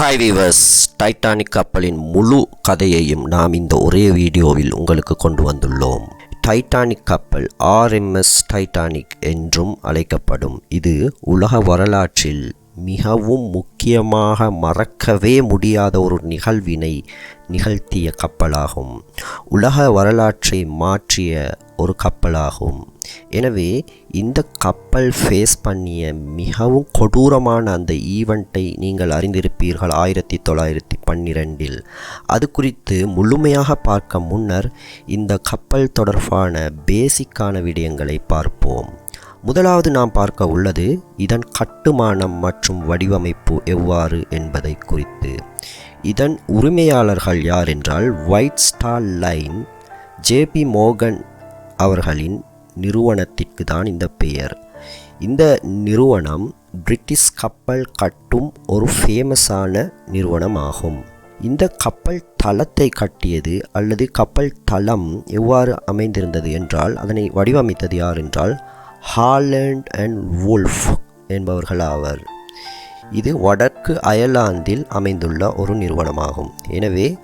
Hi viewers Titanic கப்பலின் முழு கதையையும் நாம் இந்த ஒரே வீடியோவில் உங்களுக்கு கொண்டு வந்துள்ளோம். டைட்டானிக் கப்பல் ஆர்எம்எஸ் டைட்டானிக் என்றும் அழைக்கப்படும். இது உலக வரலாற்றில் மிகவும் முக்கியமாக மறக்கவே முடியாத ஒரு நிகழ்வினை நிகழ்த்திய கப்பலாகும். உலக வரலாற்றை மாற்றிய ஒரு கப்பலாகும். எனவே இந்த கப்பல் ஃபேஸ் பண்ணிய மிகவும் கொடூரமான அந்த ஈவெண்ட்டை நீங்கள் அறிந்திருப்பீர்கள் ஆயிரத்தி தொள்ளாயிரத்தி பன்னிரெண்டில். அது குறித்து முழுமையாக பார்க்க முன்னர் இந்த கப்பல் தொடர்பான பேசிக்கான விடயங்களை பார்ப்போம். முதலாவது நாம் பார்க்க உள்ளது இதன் கட்டுமானம் மற்றும் வடிவமைப்பு எவ்வாறு என்பதை குறித்து. இதன் உரிமையாளர்கள் யார் என்றால் ஒயிட் ஸ்டார் லைன் ஜேபி மோகன் அவர்களின் நிறுவனத்திற்கு தான் இந்த பெயர். இந்த நிறுவனம் பிரிட்டிஷ் கப்பல் கட்டும் ஒரு ஃபேமஸான நிறுவனம் ஆகும் இந்த கப்பல் தளத்தை கட்டியது அல்லது கப்பல் தளம் எவ்வாறு அமைந்திருந்தது என்றால் அதனை வடிவமைத்தது யார் என்றால் ஹாலண்ட் அண்ட் வூல்ஃப் என்பவர்கள் ஆவர் இது வடக்கு அயர்லாந்தில் அமைந்துள்ள ஒரு நிறுவனமாகும். எனவே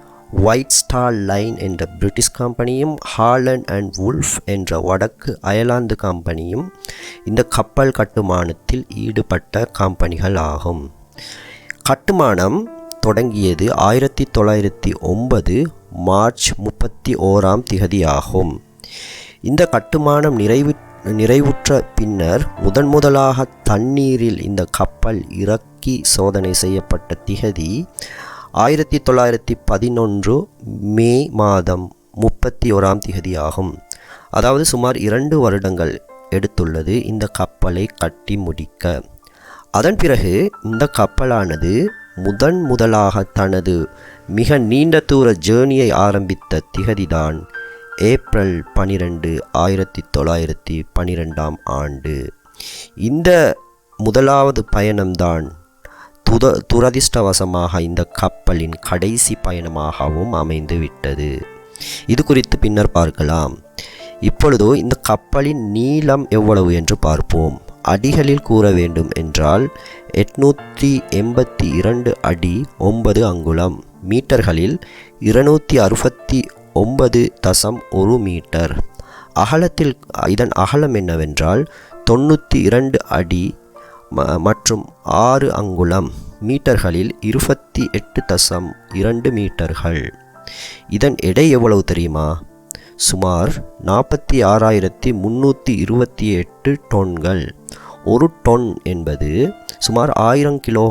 ஒயிட் ஸ்டார் லைன் என்ற பிரிட்டிஷ் கம்பெனியும் ஹாலண்ட் அண்ட் வுல்ஃப் என்ற வடக்கு அயர்லாந்து கம்பெனியும் இந்த கப்பல் கட்டுமானத்தில் ஈடுபட்ட கம்பெனிகள் ஆகும். கட்டுமானம் தொடங்கியது ஆயிரத்தி தொள்ளாயிரத்தி ஒன்பது மார்ச் முப்பத்தி ஓராம் திகதியாகும். இந்த கட்டுமானம் நிறைவு நிறைவுற்ற பின்னர் முதன் முதலாக தண்ணீரில் இந்த கப்பல் இறக்கி சோதனை செய்யப்பட்ட திகதி ஆயிரத்தி தொள்ளாயிரத்தி பதினொன்று மே மாதம் முப்பத்தி ஓராம் திகதி ஆகும் அதாவது சுமார் இரண்டு வருடங்கள் எடுத்துள்ளது இந்த கப்பலை கட்டி முடிக்க. அதன் பிறகு இந்த கப்பலானது முதன் முதலாக தனது மிக நீண்ட தூர ஜேர்னியை ஆரம்பித்த திகதிதான். ஏப்ரல் பனிரெண்டு ஆயிரத்தி தொள்ளாயிரத்தி பனிரெண்டாம் ஆண்டு. இந்த முதலாவது பயணம்தான் துத துரதிர்ஷ்டவசமாக இந்த கப்பலின் கடைசி பயணமாகவும் அமைந்து விட்டது இது குறித்து பின்னர் பார்க்கலாம். இப்பொழுதோ இந்த கப்பலின் நீளம் எவ்வளவு என்று பார்ப்போம். அடிகளில் கூற வேண்டும் என்றால் எட்நூற்றி எண்பத்தி இரண்டு அடி ஒன்பது அங்குலம். மீட்டர்களில் இருநூற்றி அறுபத்தி ஒன்பது தசம் ஒரு மீட்டர். அகலத்தில் இதன் அகலம் என்னவென்றால் தொண்ணூற்றி இரண்டு அடி மற்றும் ஆறு அங்குலம் மீட்டர்களில் இருபத்தி எட்டு தசம் இரண்டு மீட்டர்கள். இதன் எடை எவ்வளவு தெரியுமா? சுமார் நாற்பத்தி ஆறாயிரத்தி முந்நூற்றி இருபத்தி எட்டு டொன்கள். ஒரு டொன் என்பது சுமார் ஆயிரம் கிலோ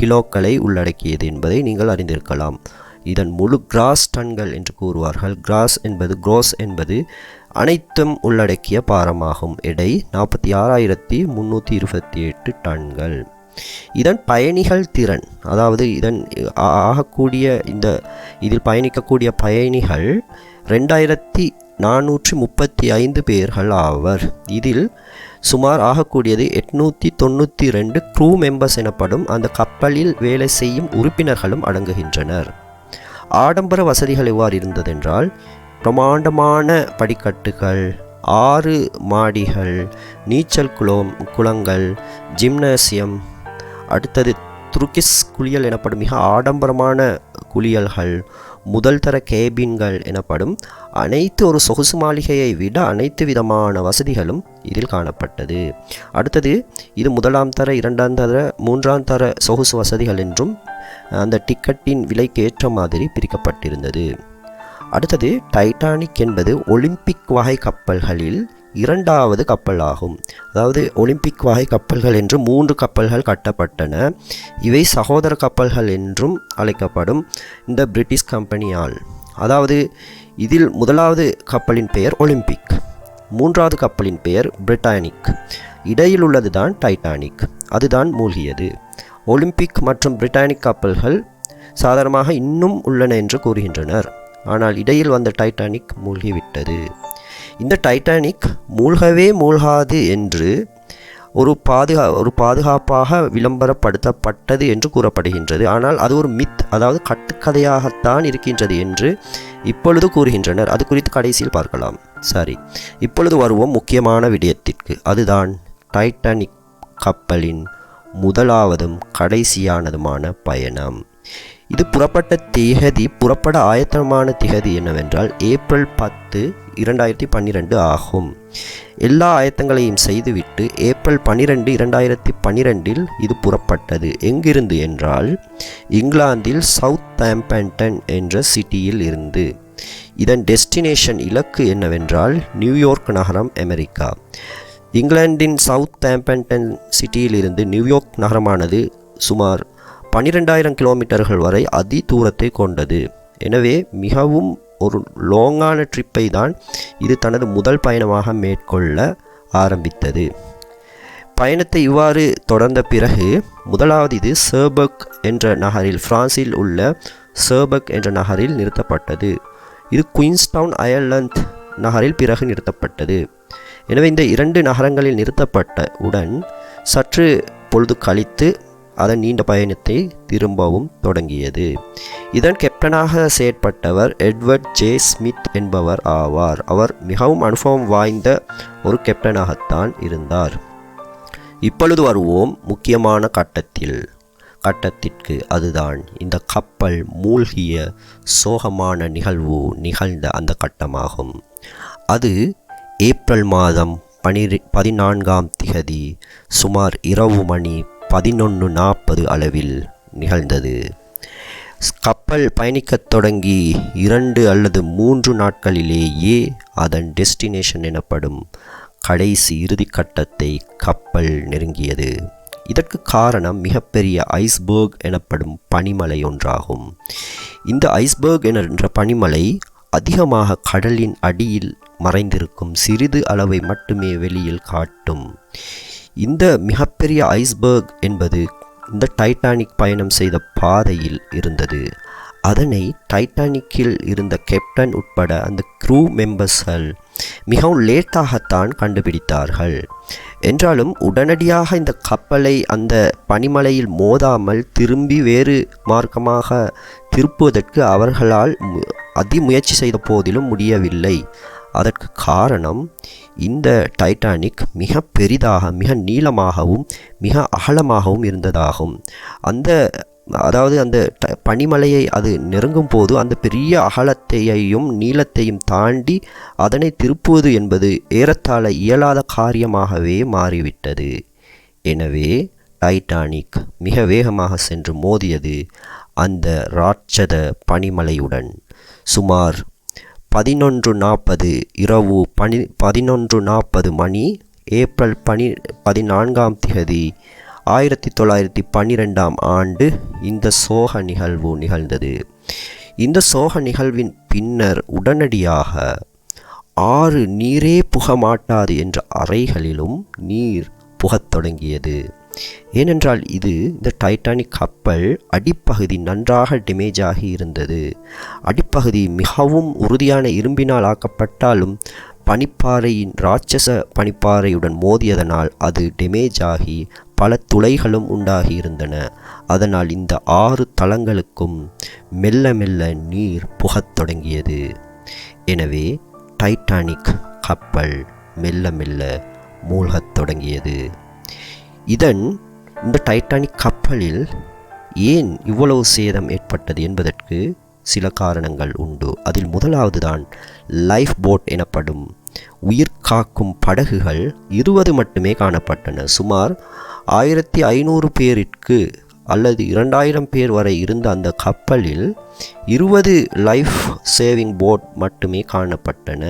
கிலோக்களை உள்ளடக்கியது என்பதை நீங்கள் அறிந்திருக்கலாம். இதன் முழு கிராஸ் டன்கள் என்று கூறுவார்கள். கிராஸ் என்பது குரோஸ் என்பது அனைத்தும் உள்ளடக்கிய பாரமாகும். எடை நாற்பத்தி ஆறாயிரத்தி முந்நூற்றி இருபத்தி எட்டு டன்கள். இதன் பயணிகள் திறன் அதாவது இதன் ஆகக்கூடிய இந்த இதில் பயணிக்கக்கூடிய பயணிகள் ரெண்டாயிரத்தி நானூற்றி முப்பத்தி ஐந்து பேர்கள் ஆவர். இதில் சுமார் ஆகக்கூடியது எட்நூற்றி தொண்ணூற்றி ரெண்டு க்ரூ மெம்பர்ஸ் எனப்படும் அந்த கப்பலில் வேலை செய்யும் உறுப்பினர்களும் அடங்குகின்றனர். ஆடம்பர வசதிகள் எவ்வாறு இருந்ததென்றால் பிரமாண்டமான படிக்கட்டுகள் ஆறு மாடிகள் நீச்சல் குளம் குளங்கள் ஜிம்னேசியம் அடுத்தது துருக்கிஸ் குளியல் எனப்படும் மிக ஆடம்பரமான குளியல்கள் முதல் தர கேபின்கள் எனப்படும் அனைத்து ஒரு சொகுசு மாளிகையை விட அனைத்து விதமான வசதிகளும் இதில் காணப்பட்டது. அடுத்தது இது முதலாம் தர இரண்டாம் தர மூன்றாம் தர சொகுசு வசதிகள் என்றும் அந்த டிக்கெட்டின் விலைக்கு ஏற்ற மாதிரி பிரிக்கப்பட்டிருந்தது. அடுத்தது டைட்டானிக் என்பது ஒலிம்பிக் வகை கப்பல்களில் இரண்டாவது கப்பல் ஆகும் அதாவது ஒலிம்பிக் வகை கப்பல்கள் என்று மூன்று கப்பல்கள் கட்டப்பட்டன. இவை சகோதர கப்பல்கள் என்றும் அழைக்கப்படும் இந்த பிரிட்டிஷ் கம்பெனியால். அதாவது இதில் முதலாவது கப்பலின் பெயர் ஒலிம்பிக் மூன்றாவது கப்பலின் பெயர் பிரிட்டானிக். இடையில் உள்ளது தான் டைட்டானிக் அதுதான் மூழ்கியது. ஒலிம்பிக் மற்றும் பிரிட்டானிக் கப்பல்கள் சாதாரணமாக இன்னும் உள்ளன என்று கூறுகின்றனர். ஆனால் இடையில் வந்த டைட்டானிக் மூழ்கிவிட்டது. இந்த டைட்டானிக் மூழ்கவே மூழ்காது என்று ஒரு பாதுகா ஒரு பாதுகாப்பாக விளம்பரப்படுத்தப்பட்டது என்று கூறப்படுகின்றது. ஆனால் அது ஒரு மித் அதாவது கட்டுக்கதையாகத்தான் இருக்கின்றது என்று இப்பொழுது கூறுகின்றனர். அது குறித்து கடைசியில் பார்க்கலாம். சரி. இப்பொழுது வருவோம் முக்கியமான விடயத்திற்கு. அதுதான் டைட்டானிக் கப்பலின் முதலாவதும் கடைசியானதுமான பயணம். இது புறப்பட்ட திகதி புறப்பட ஆயத்தமான திகதி என்னவென்றால் ஏப்ரல் பத்து இரண்டாயிரத்தி பன்னிரெண்டு ஆகும். எல்லா ஆயத்தங்களையும் செய்துவிட்டு ஏப்ரல் பன்னிரெண்டு இரண்டாயிரத்தி பன்னிரெண்டில் இது புறப்பட்டது. எங்கிருந்து என்றால் இங்கிலாந்தில் சவுத் ஆம்பன்டன் என்ற சிட்டியில் இருந்து. இதன் டெஸ்டினேஷன் இலக்கு என்னவென்றால் நியூயார்க் நகரம் அமெரிக்கா. இங்கிலாந்தின் சவுத் ஆம்பன்டன் சிட்டியில் இருந்து நியூயார்க் நகரமானது சுமார் பன்னிரெண்டாயிரம் கிலோமீட்டர்கள் வரை அதி தூரத்தை கொண்டது. எனவே மிகவும் ஒரு லாங்கான ட்ரிப்பை தான் இது தனது முதல் பயணமாக மேற்கொள்ள ஆரம்பித்தது. பயணத்தை இவ்வாறு தொடர்ந்த பிறகு முதலாவது இது சர்பக் என்ற நகரில் பிரான்சில் உள்ள சர்பக் என்ற நகரில் நிறுத்தப்பட்டது. இது குயின்ஸ்டவுன் அயர்லாந்து நகரில் பிறகு நிறுத்தப்பட்டது. எனவே இந்த இரண்டு நகரங்களில் நிறுத்தப்பட்ட உடன் சற்று பொழுது கழித்து அதன் நீண்ட பயணத்தை திரும்பவும் தொடங்கியது. இதன் கேப்டனாக செயற்பட்டவர் எட்வர்ட் ஜே ஸ்மித் என்பவர் ஆவார். அவர் மிகவும் அனுபவம் வாய்ந்த ஒரு கேப்டனாகத்தான் இருந்தார். இப்பொழுது வருவோம் முக்கியமான கட்டத்தில். கட்டத்திற்கு அதுதான் இந்த கப்பல் மூழ்கிய சோகமான நிகழ்வு நிகழ்ந்த அந்த கட்டமாகும். அது ஏப்ரல் மாதம் பனிரெ பதினான்காம் திகதி சுமார் இரவு மணி பதினொன்று நாற்பது அளவில் நிகழ்ந்தது. கப்பல் பயணிக்கத் தொடங்கி இரண்டு அல்லது மூன்று நாட்களிலேயே அதன் டெஸ்டினேஷன் எனப்படும் கடைசி இறுதி கட்டத்தை கப்பல் நெருங்கியது. இதற்கு காரணம் மிகப்பெரிய ஐஸ்பர்க் எனப்படும் பனிமலை ஒன்றாகும். இந்த ஐஸ்பர்க் என்ற பனிமலை அதிகமாக கடலின் அடியில் மறைந்திருக்கும் சிறிது அளவை மட்டுமே வெளியில் காட்டும். இந்த மிகப்பெரிய ஐஸ்பர்க் என்பது இந்த டைட்டானிக் பயணம் செய்த பாதையில் இருந்தது. அதனை டைட்டானிக்கில் இருந்த கேப்டன் உட்பட அந்த க்ரூ மெம்பர்ஸ்கள் மிகவும் லேட்டாகத்தான் கண்டுபிடித்தார்கள். என்றாலும் உடனடியாக இந்த கப்பலை அந்த பனிமலையில் மோதாமல் திரும்பி வேறு மார்க்கமாக திருப்புவதற்கு அவர்களால் அதிமுயற்சி செய்த போதிலும் முடியவில்லை. அதற்கு காரணம் இந்த டைட்டானிக் மிக பெரிதாக மிக நீளமாகவும் மிக அகலமாகவும் இருந்ததாகும். அந்த அதாவது அந்த பனிமலையை அது நெருங்கும் போது அந்த பெரிய அகலத்தையையும் நீளத்தையும் தாண்டி அதனை திருப்புவது என்பது ஏறத்தாழ இயலாத காரியமாகவே மாறிவிட்டது. எனவே டைட்டானிக் மிக வேகமாக சென்று மோதியது அந்த ராட்சத பனிமலையுடன். சுமார் பதினொன்று நாற்பது இரவு பனி பதினொன்று நாற்பது மணி ஏப்ரல் பனி பதினான்காம் திகதி ஆயிரத்தி தொள்ளாயிரத்தி பன்னிரெண்டாம் ஆண்டு இந்த சோக நிகழ்வு நிகழ்ந்தது. இந்த சோக நிகழ்வின் பின்னர் உடனடியாக ஆறு நீரே புக மாட்டாது என்ற அறைகளிலும் நீர் புகத் தொடங்கியது. ஏனென்றால் இது இந்த டைட்டானிக் கப்பல் அடிப்பகுதி நன்றாக டேமேஜ் ஆகி இருந்தது. அடிப்பகுதி மிகவும் உறுதியான இரும்பினால் ஆக்கப்பட்டாலும் பனிப்பாறையின் ராட்சச பனிப்பாறையுடன் மோதியதனால் அது டேமேஜ் ஆகி பல துளைகளும் உண்டாகி இருந்தன. அதனால் இந்த ஆறு தளங்களுக்கும் மெல்ல மெல்ல நீர் புகத் தொடங்கியது. எனவே டைட்டானிக் கப்பல் மெல்ல மெல்ல மூழ்கத் தொடங்கியது. இதன் இந்த டைட்டானிக் கப்பலில் ஏன் இவ்வளவு சேதம் ஏற்பட்டது என்பதற்கு சில காரணங்கள் உண்டு. அதில் முதலாவது தான் லைஃப் போட் எனப்படும் உயிர் காக்கும் படகுகள் இருபது மட்டுமே காணப்பட்டன. சுமார் ஆயிரத்தி ஐநூறு பேருக்கு அல்லது இரண்டாயிரம் பேர் வரை இருந்த அந்த கப்பலில் இருபது லைஃப் சேவிங் போட் மட்டுமே காணப்பட்டன.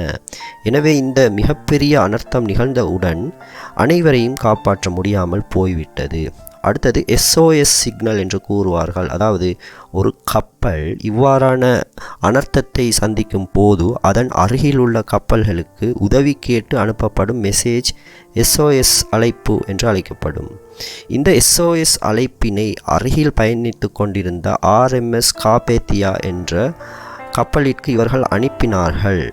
எனவே இந்த மிகப்பெரிய அனர்த்தம் நிகழ்ந்தவுடன் அனைவரையும் காப்பாற்ற முடியாமல் போய்விட்டது. அடுத்தது எஸ்ஓஎஸ் சிக்னல் என்று கூறுவார்கள். அதாவது ஒரு கப்பல் இவ்வாறான அனர்த்தத்தை சந்திக்கும் போது அதன் அருகில் உள்ள கப்பல்களுக்கு உதவி கேட்டு அனுப்பப்படும் மெசேஜ் எஸ்ஓஎஸ் அழைப்பு என்று அழைக்கப்படும். இந்த எஸ்ஓஎஸ் அழைப்பினை அருகில் பயணித்து கொண்டிருந்த ஆர்எம்எஸ் காபேத்தியா என்ற கப்பலிற்கு இவர்கள் அனுப்பினார்கள்.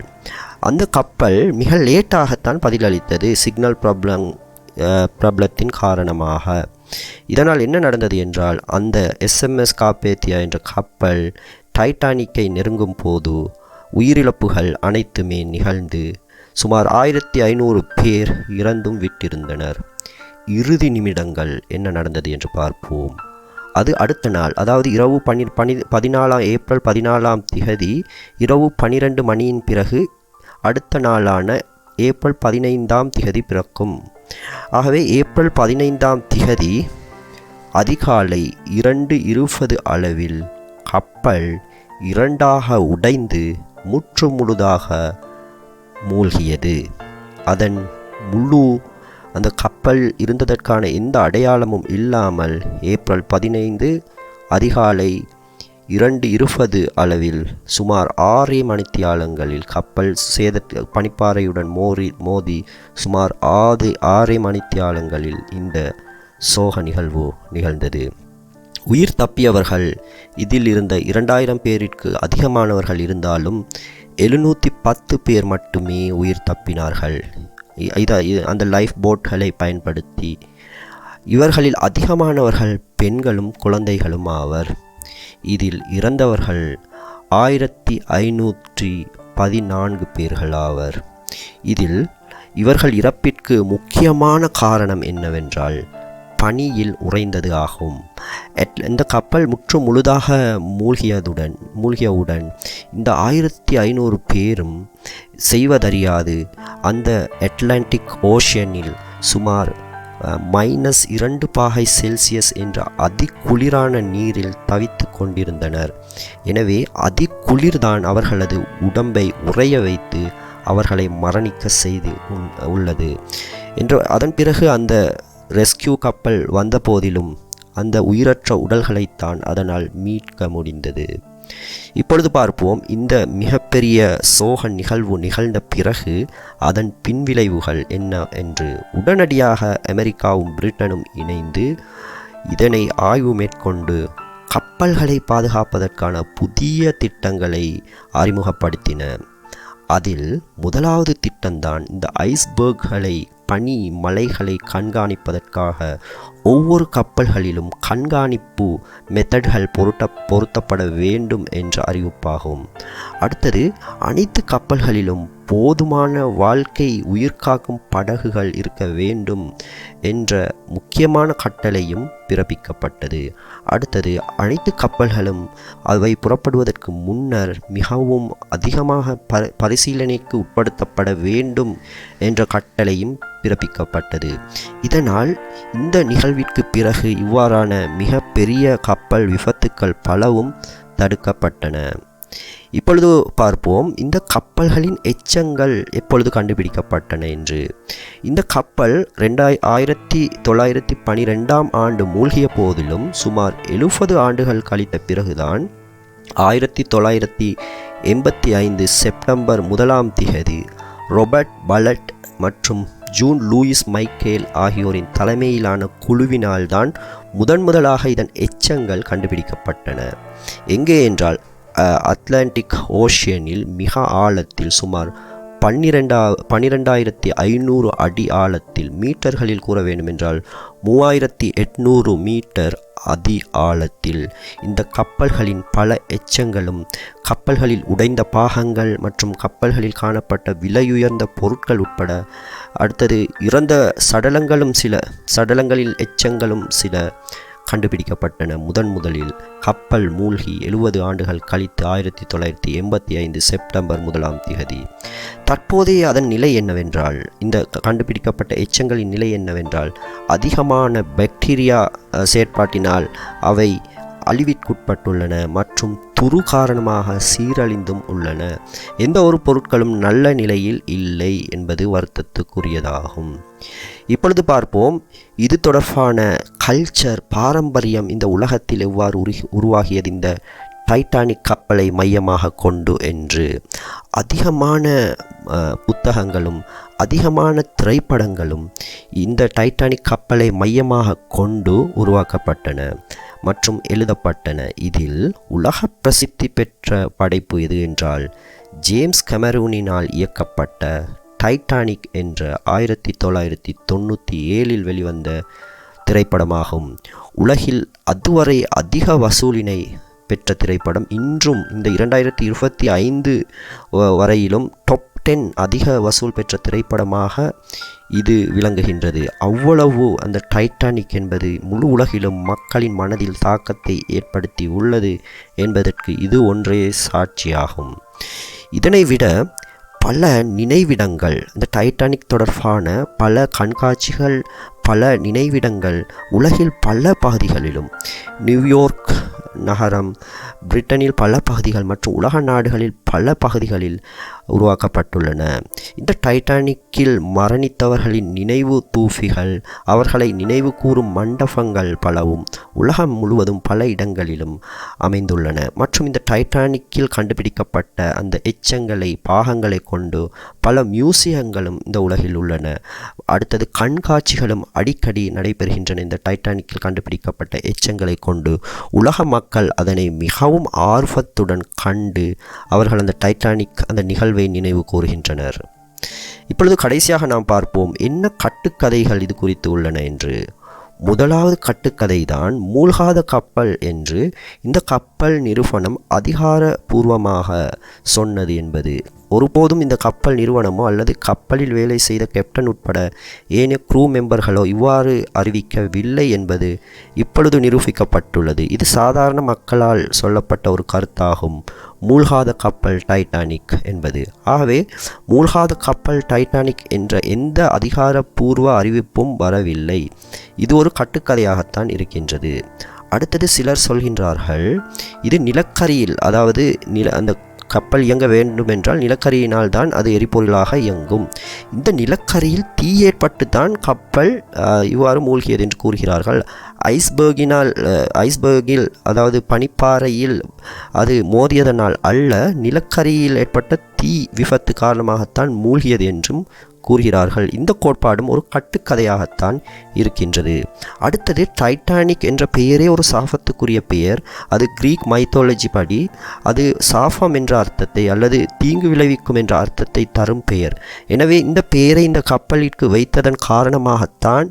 அந்த கப்பல் மிக லேட்டாகத்தான் பதிலளித்தது. சிக்னல் ப்ராப்ளம் ப்ராப்ளத்தின் காரணமாக. இதனால் என்ன நடந்தது என்றால் அந்த எஸ்எம்எஸ் காப்பேத்தியா என்ற கப்பல் டைட்டானிக்கை நெருங்கும் போது உயிரிழப்புகள் அனைத்துமே நிகழ்ந்து சுமார் ஆயிரத்தி ஐநூறு பேர் இறந்தும் விட்டிருந்தனர். இறுதி நிமிடங்கள் என்ன நடந்தது என்று பார்ப்போம். அது அடுத்த நாள் அதாவது இரவு பனி பனி பதினாலாம் ஏப்ரல் பதினாலாம் திகதி இரவு பனிரெண்டு மணியின் பிறகு அடுத்த நாளான ஏப்ரல் பதினைந்தாம் திகதி பிறக்கும். ஆகவே ஏப்ரல் பதினைந்தாம் திகதி அதிகாலை இரண்டு இருபது அளவில் கப்பல் இரண்டாக உடைந்து முற்று முழுதாக மூழ்கியது. அதன் முழு அந்த கப்பல் இருந்ததற்கான எந்த அடையாளமும் இல்லாமல் ஏப்ரல் பதினைந்து அதிகாலை இரண்டு இருபது அளவில் சுமார் ஆறே மணித்தியாலங்களில் கப்பல் சேத பனிப்பாறையுடன் மோரி மோதி சுமார் ஆறு ஆறே மணித்தியாலங்களில் இந்த சோக நிகழ்வு நிகழ்ந்தது. உயிர் தப்பியவர்கள் இதில் இருந்த இரண்டாயிரம் பேரிற்கு அதிகமானவர்கள் இருந்தாலும் எழுநூற்றி பத்து பேர் மட்டுமே உயிர் தப்பினார்கள். இதை அந்த லைஃப் போட்களை பயன்படுத்தி இவர்களில் அதிகமானவர்கள் பெண்களும் குழந்தைகளும் ஆவர். இதில் இறந்தவர்கள் ஆயிரத்தி ஐநூற்றி பதினான்கு பேர்கள் ஆவர் இதில் இவர்கள் இறப்பிற்கு முக்கியமான காரணம் என்னவென்றால் பனியில் உறைந்தது ஆகும். இந்த கப்பல் முற்று முழுதாக மூழ்கியதுடன் மூழ்கியவுடன் இந்த ஆயிரத்தி ஐநூறு பேரும் செய்வதறியாது. அந்த அட்லாண்டிக் ஓஷனில் சுமார் மைனஸ் இரண்டு பாகை செல்சியஸ் என்ற அதிகுளிரான நீரில் தவித்து கொண்டிருந்தனர். எனவே அதிகுளிர்தான் அவர்களது உடம்பை உறைய வைத்து அவர்களை மரணிக்க செய்து உள்ளது. என்று அதன் பிறகு அந்த ரெஸ்கியூ கப்பல் வந்த போதிலும் அந்த உயிரற்ற உடல்களைத்தான் அதனால் மீட்க முடிந்தது. இப்பொழுது பார்ப்போம். இந்த மிகப்பெரிய சோக நிகழ்வு நிகழ்ந்த பிறகு அதன் பின்விளைவுகள் என்ன என்று. உடனடியாக அமெரிக்காவும் பிரிட்டனும் இணைந்து இதனை ஆய்வு மேற்கொண்டு கப்பல்களை பாதுகாப்பதற்கான புதிய திட்டங்களை அறிமுகப்படுத்தின. அதில் முதலாவது திட்டம்தான் இந்த ஐஸ்பர்க்களை பனி மலைகளை கண்காணிப்பதற்காக ஒவ்வொரு கப்பல்களிலும் கண்காணிப்பு மெத்தட்கள் பொருட்ட பொருத்தப்பட வேண்டும் என்ற அறிவிப்பாகும். அடுத்தது அனைத்து கப்பல்களிலும் போதுமான வாழ்க்கை உயிர்காக்கும் படகுகள் இருக்க வேண்டும் என்ற முக்கியமான கட்டளையும் பிறப்பிக்கப்பட்டது. அடுத்தது அனைத்து கப்பல்களும் அவை புறப்படுவதற்கு முன்னர் மிகவும் அதிகமாக ப பரிசீலனைக்கு உட்படுத்தப்பட வேண்டும் என்ற கட்டளையும் பிறப்பிக்கப்பட்டது. இதனால் இந்த நிகழ்விற்கு பிறகு இவ்வாறான மிக பெரிய கப்பல் விபத்துக்கள் பலவும் தடுக்கப்பட்டன. இப்பொழுது பார்ப்போம். இந்த கப்பல்களின் எச்சங்கள் எப்பொழுது கண்டுபிடிக்கப்பட்டன என்று. இந்த கப்பல் ரெண்டாய் ஆயிரத்தி தொள்ளாயிரத்தி பனிரெண்டாம் ஆண்டு மூழ்கிய போதிலும் சுமார் எழுபது ஆண்டுகள் கழித்த பிறகுதான் ஆயிரத்தி தொள்ளாயிரத்தி எண்பத்தி ஐந்து செப்டம்பர் முதலாம் திகதி ரொபர்ட் பலட் மற்றும் ஜூன் லூயிஸ் மைக்கேல் ஆகியோரின் தலைமையிலான குழுவினால்தான் முதன் முதலாக இதன் எச்சங்கள் கண்டுபிடிக்கப்பட்டன. எங்கே என்றால் அட்லாண்டிக் ஓஷியனில் மிக ஆழத்தில் சுமார் பன்னிரெண்டா பன்னிரெண்டாயிரத்தி ஐநூறு அடி ஆழத்தில் மீட்டர்களில் கூற வேண்டுமென்றால் மூவாயிரத்தி எட்நூறு மீட்டர் அதி ஆழத்தில் இந்த கப்பல்களின் பல எச்சங்களும் கப்பல்களில் உடைந்த பாகங்கள் மற்றும் கப்பல்களில் காணப்பட்ட விலையுயர்ந்த பொருட்கள் உட்பட அடுத்தது இறந்த சடலங்களும் சில சடலங்களில் எச்சங்களும் சில. கண்டுபிடிக்கப்பட்டன. முதன் முதலில் கப்பல் மூழ்கி எழுபது ஆண்டுகள் கழித்து ஆயிரத்தி தொள்ளாயிரத்தி எண்பத்தி ஐந்து செப்டம்பர் முதலாம் திகதி. தற்போதைய அதன் நிலை என்னவென்றால் இந்த கண்டுபிடிக்கப்பட்ட எச்சங்களின் நிலை என்னவென்றால் அதிகமான பாக்டீரியா செயற்பாட்டினால் அவை அழிவிற்குட்பட்டுள்ளன மற்றும் துரு காரணமாக சீரழிந்தும் உள்ளன. எந்த ஒரு பொருட்களும் நல்ல நிலையில் இல்லை என்பது வருத்தத்துக்குரியதாகும். இப்பொழுது பார்ப்போம். இது தொடர்பான கல்ச்சர் பாரம்பரியம் இந்த உலகத்தில் எவ்வாறு உரு உருவாகியது? இந்த டைட்டானிக் கப்பலை மையமாக கொண்டு என்று அதிகமான புத்தகங்களும் அதிகமான திரைப்படங்களும் இந்த டைட்டானிக் கப்பலை மையமாக கொண்டு உருவாக்கப்பட்டன மற்றும் எழுதப்பட்டன. இதில் உலக பிரசித்தி பெற்ற படைப்பு எது என்றால் ஜேம்ஸ் கெமரூனினால் இயக்கப்பட்ட டைட்டானிக் என்ற ஆயிரத்தி தொள்ளாயிரத்தி தொண்ணூற்றி ஏழில் வெளிவந்த திரைப்படமாகும். உலகில் அதுவரை அதிக வசூலினை பெற்ற திரைப்படம் இன்றும் இந்த இரண்டாயிரத்தி இருபத்தி ஐந்து வரையிலும் டாப் டென் அதிக வசூல் பெற்ற திரைப்படமாக இது விளங்குகின்றது. அவ்வளவு அந்த டைட்டானிக் என்பது முழு உலகிலும் மக்களின் மனதில் தாக்கத்தை ஏற்படுத்தி உள்ளது என்பதற்கு இது ஒன்றே சாட்சியாகும். இதனை விட பல நினைவிடங்கள் இந்த டைட்டானிக் தொடர்பான பல கண்காட்சிகள் பல நினைவிடங்கள் உலகில் பல பகுதிகளிலும். நியூயார்க் நகரம் பிரிட்டனில் பல பகுதிகள் மற்றும் உலக நாடுகளில் பல பகுதிகளில் உருவாக்கப்பட்டுள்ளன. இந்த டைட்டானிக்கில் மரணித்தவர்களின் நினைவு தூஃபிகள் அவர்களை நினைவு கூறும் மண்டபங்கள் பலவும் உலகம் முழுவதும் பல இடங்களிலும் அமைந்துள்ளன. மற்றும் இந்த டைட்டானிக்கில் கண்டுபிடிக்கப்பட்ட அந்த எச்சங்களை பாகங்களை கொண்டு பல மியூசியங்களும் இந்த உலகில் உள்ளன. அடுத்தது கண்காட்சிகளும் அடிக்கடி நடைபெறுகின்றன. இந்த டைட்டானிக்கில் கண்டுபிடிக்கப்பட்ட எச்சங்களை கொண்டு உலக மக்கள் அதனை மிகவும் ஆர்வத்துடன் கண்டு அவர்கள் அந்த டைட்டானிக் அந்த நிகழ்வு நினைவு கூறுகின்றனர். இப்பொழுது கடைசியாக நாம் பார்ப்போம் என்ன கட்டுக்கதைகள் இது குறித்து உள்ளன என்று. முதலாவது கட்டுக்கதை தான் மூழ்காத கப்பல் என்று. இந்த கப்பல் நிறுவனம் அதிகாரபூர்வமாக சொன்னது என்பது. ஒருபோதும் இந்த கப்பல் நிறுவனமோ அல்லது கப்பலில் வேலை செய்த கேப்டன் உட்பட ஏனைய க்ரூ மெம்பர்களோ இவ்வாறு அறிவிக்கவில்லை என்பது இப்பொழுது நிரூபிக்கப்பட்டுள்ளது. இது சாதாரண மக்களால் சொல்லப்பட்ட ஒரு கருத்தாகும். மூழ்காத கப்பல் டைட்டானிக் என்பது. ஆகவே மூழ்காத கப்பல் டைட்டானிக் என்ற எந்த அதிகாரப்பூர்வ அறிவிப்பும் வரவில்லை. இது ஒரு கட்டுக்கதையாகத்தான் இருக்கின்றது. அடுத்தது சிலர் சொல்கின்றார்கள் இது நிலக்கரியில் அதாவது நில அந்த கப்பல் இயங்க வேண்டுமென்றால் நிலக்கரியினால் தான் அது எரிபொருளாக இயங்கும். இந்த நிலக்கரியில் தீ ஏற்பட்டு தான் கப்பல் இவ்வாறு மூழ்கியது என்று கூறுகிறார்கள். ஐஸ்பர்கினால் அஹ், ஐஸ்பர்கில் அதாவது பனிப்பாறையில் அது மோதியதனால் அல்ல நிலக்கரியில் ஏற்பட்ட தீ விபத்து காரணமாகத்தான் மூழ்கியது என்றும் கூறுகிறார்கள். இந்த கோட்பாடும் ஒரு கட்டுக்கதையாகத்தான் இருக்கின்றது. அடுத்தது டைட்டானிக் என்ற பெயரே ஒரு சாபத்துக்குரிய பெயர். அது கிரீக் மைத்தாலஜி படி அது சாபம் என்ற அர்த்தத்தை அல்லது தீங்கு விளைவிக்கும் என்ற அர்த்தத்தை தரும் பெயர். எனவே இந்த பெயரை இந்த கப்பலிற்கு வைத்ததன் காரணமாகத்தான்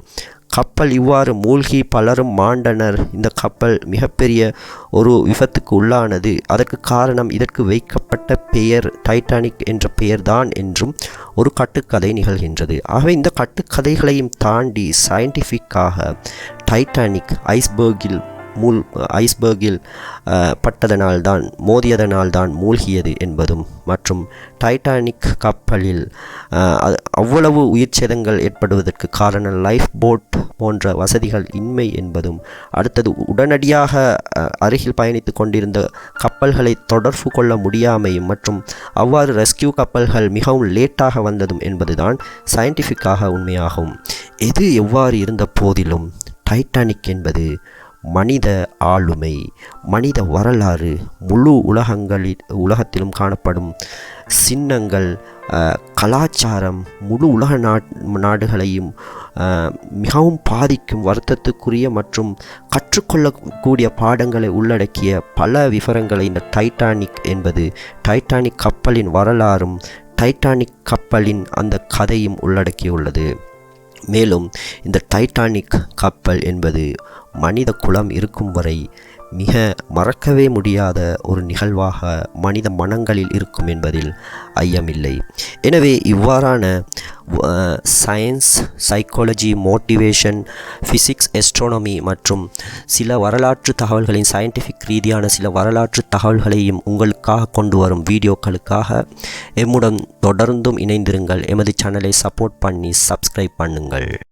கப்பல் இவ்வாறு மூழ்கி பலரும் மாண்டனர். இந்த கப்பல் மிகப்பெரிய ஒரு விபத்துக்கு உள்ளானது. அதற்கு காரணம் இதற்கு வைக்கப்பட்ட பெயர் டைட்டானிக் என்ற பெயர்தான் என்றும் ஒரு கட்டுக்கதை நிகழ்கின்றது. ஆகவே இந்த கட்டுக்கதைகளையும் தாண்டி சயின்டிஃபிக்காக டைட்டானிக் ஐஸ்பர்கில் மூல் ஐஸ்பர்கில் பட்டதனால்தான் மோதியதனால்தான் மூழ்கியது என்பதும் மற்றும் டைட்டானிக் கப்பலில் அவ்வளவு உயிர் சேதங்கள் ஏற்படுவதற்கு காரணம் லைஃப் போட் போன்ற வசதிகள் இன்மை என்பதும் அடுத்தது உடனடியாக அருகில் பயணித்து கொண்டிருந்த கப்பல்களை தொடர்பு கொள்ள முடியாமையும் மற்றும் அவ்வாறு ரெஸ்கியூ கப்பல்கள் மிகவும் லேட்டாக வந்ததும் என்பதுதான் சயின்டிஃபிக்காக உண்மையாகும். எது எவ்வாறு இருந்த போதிலும் டைட்டானிக் என்பது மனித ஆளுமை மனித வரலாறு முழு உலகங்களில் உலகத்திலும் காணப்படும் சின்னங்கள் கலாச்சாரம் முழு உலக நாட் நாடுகளையும் மிகவும் பாதிக்கும் வருத்தத்துக்குரிய மற்றும் கற்றுக்கொள்ளக்கூடிய பாடங்களை உள்ளடக்கிய பல விவரங்களை இந்த டைட்டானிக் என்பது டைட்டானிக் கப்பலின் வரலாறும் டைட்டானிக் கப்பலின் அந்த கதையும் உள்ளடக்கியுள்ளது. மேலும் இந்த டைட்டானிக் கப்பல் என்பது மனித குலம் இருக்கும் வரை மிக மறக்கவே முடியாத ஒரு நிகழ்வாக மனித மனங்களில் இருக்கும் என்பதில் ஐயமில்லை. எனவே இவ்வாறான science psychology motivation physics astronomy மற்றும் சில வரலாற்று தகவல்களின் சயின்டிஃபிக் ரீதியான சில வரலாற்று தகவல்களையும் உங்களுக்காக கொண்டு வரும் வீடியோக்களுக்காக எம்முடன் தொடர்ந்தும் இணைந்திருங்கள். எமது சேனலை சப்போர்ட் பண்ணி சப்ஸ்கிரைப் பண்ணுங்கள்.